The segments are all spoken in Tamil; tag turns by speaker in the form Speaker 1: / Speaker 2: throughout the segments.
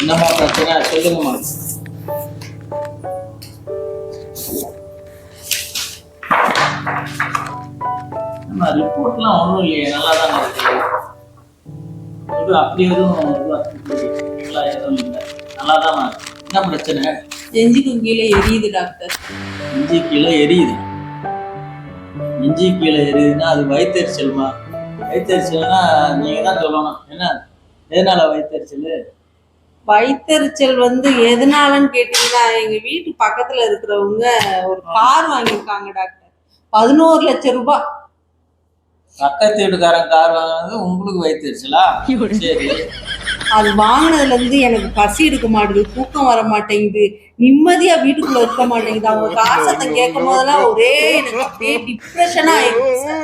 Speaker 1: என்னம்மா பிரச்சனை? சொல்லுங்கம்மா நம்ம ரிப்போர்ட்லாம் ஒன்றும் இல்லையே நல்லா தான் இருக்கு. இது அப்படி எதுவும் எதுவும் இல்லை. நல்லா தான் என்ன பிரச்சனை?
Speaker 2: நெஞ்சுக்கு கீழே எரியுது டாக்டர்.
Speaker 1: இஞ்சி கீழே எரியுது. இஞ்சி கீழே எரியுதுன்னா அது வயிற்றுச்சல்மா வயிற்றுச்சல்னா நீங்க தான் சொல்லணும். என்ன? எதனால வயிற்றுச்சல்
Speaker 2: வயித்தெரிச்சல் வந்து எதனாலன்னு கேட்டீங்கன்னா எங்க வீட்டு பக்கத்துல இருக்கிறவங்க ஒரு கார் வாங்கியிருக்காங்க டாக்டர். பதினோரு லட்சம் ரூபாய்.
Speaker 1: பக்கத்து வீட்டுக்காரன் கார் வாங்கினது உங்களுக்கு வயிற்றுச்சலா சரி.
Speaker 2: அது வாங்கினதுல இருந்து எனக்கு பசி எடுக்க மாட்டேங்குது தூக்கம் வர மாட்டேங்குது நிம்மதியா வீட்டுக்குள்ள இருக்க மாட்டேங்குது. அவங்க கார் சத்தம் கேட்கும் போதெல்லாம் ஒரே எனக்கு அப்படியே டிப்ரெஷனா ஆயிடுச்சு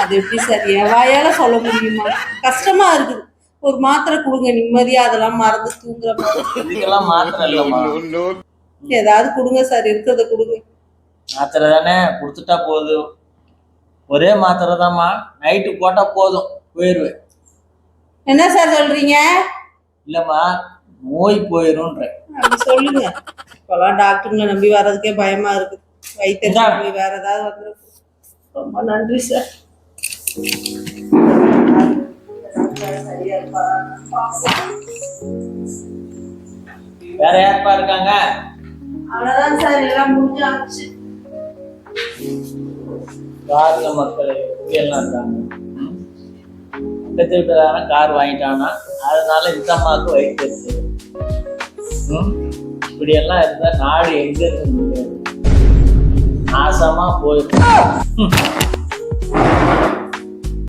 Speaker 2: அது? எப்படி சார்? என் வாயால சொல்ல முடியுமா? கஷ்டமா இருக்குது. ஒரு மாத்திரை கொடுங்க நிம்மதியா அதெல்லாம் மறந்து தூங்குற மாதிரி. ஏதாவது கொடுங்க சார் இருக்கிறத கொடுங்க.
Speaker 1: மாத்திரை தானே கொடுத்துட்டா போதும். ஒரே மாத்திரை தான்மா நைட்டு போட்டா போதும். போயிடுவேன்
Speaker 2: என்ன சார் சொல்றீங்க?
Speaker 1: இல்லைம்மா நோய் போயிடும்ன்ற
Speaker 2: சொல்லுங்க. இப்பெல்லாம் டாக்டருங்களை நம்பி வர்றதுக்கே பயமா இருக்கு. வைத்தியம்
Speaker 1: இந்தா.
Speaker 2: போய் வேற ஏதாவது வந்துடும் ரொம்ப நன்றி சார்?
Speaker 1: வேற யாருப்பா இருக்காங்க?
Speaker 2: அவ்வளவுதான் சார் எல்லாம் முடிஞ்சாச்சு
Speaker 1: கார்ல மக்கள் எல்லாம் இருக்காங்க. பெற்று வீட்டுக்காரன் கார் வாங்கிட்டானா? அதனால இந்த அம்மாவுக்கு இப்படியெல்லாம் இருந்தால் நாடு எங்கே இருக்க முடியாது நாசமாக